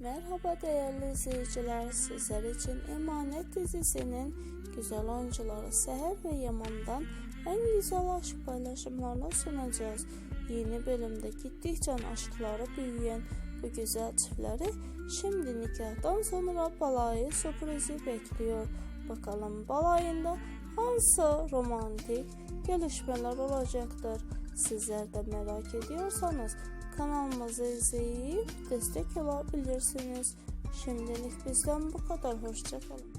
Merhaba değerli izleyiciler. Sizler için Emanet dizisinin güzel oyuncuları Seher ve Yaman'dan en güzel aşk paylaşımlarını sunacağız. Yeni bölümde gittikçe aşkları büyüyen bu güzel çiftleri şimdi nikahtan sonra balayı sürprizi bekliyor. Bakalım balayında hansı romantik gelişmeler olacaktır? Sizler de merak ediyorsanız kanalımızı izleyip destek olabilirsiniz. Şimdilik bizden bu kadar. Hoşçakalın.